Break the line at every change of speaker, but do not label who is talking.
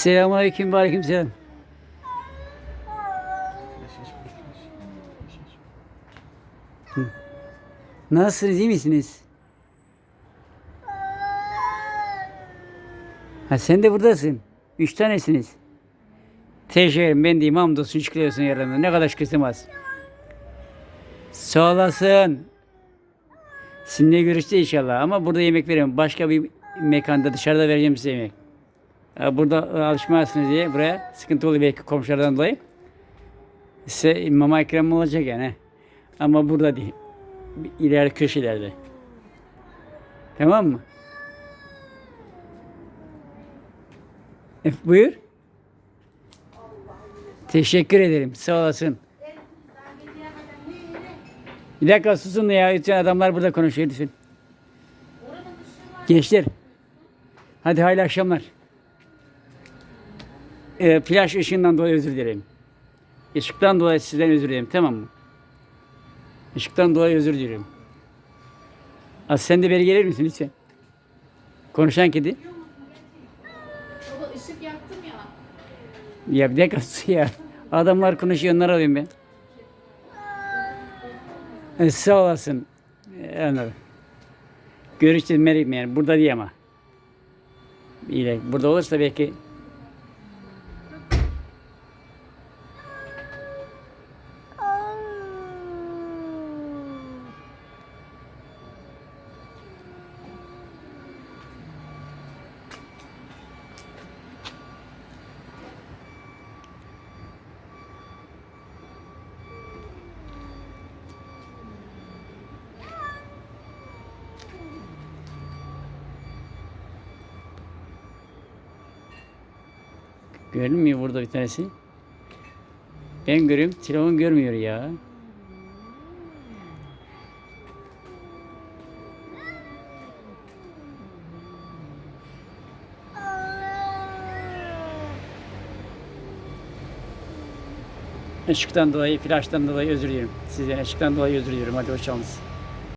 Selamünaleyküm, aleyküm selam. Nasılsınız, iyi misiniz? Ha sen de buradasın. Üç tanesiniz. Teşekkür. Ben de hamdolsun şükür olsun. Ne kadar şükürsem az. Sağ olasın. Sizinle görüşte inşallah ama burada yemek veremem. Başka bir mekanda dışarıda vereceğim size yemek. Ha, Burada e, alışmazsınız diye buraya sıkıntı oluyor belki komşulardan dolayı. Size mama ikram olacak yani. Ama burada değil. İleri köşelerde. Tamam mı? E, buyur. Teşekkür ederim. Sağ olasın. Bir dakika susun ya. Lütfen adamlar burada konuşuyor lütfen. Gençler. Hadi hayırlı akşamlar. Ee, flash ışığından dolayı özür dilerim. Işıktan dolayı sizden özür dilerim tamam mı? Işıktan dolayı özür diliyorum. Az sen de beri gelir misin lütfen? Konuşan kedi.
Baba ışık yaktım ya.
Ya bir dakika ya. Adamlar konuşuyor onları alayım ben. E, sağ olasın. E, anladım. Görüşeceğiz merak etme yani. Burada değil ama. İyi, burada olursa belki görünmüyor burada bir tanesi. Ben görüyorum. Telefon görmüyor ya. Işıktan dolayı, flaştan dolayı özür diliyorum. Size ışıktan dolayı özür diliyorum. Hadi hoşçakalın.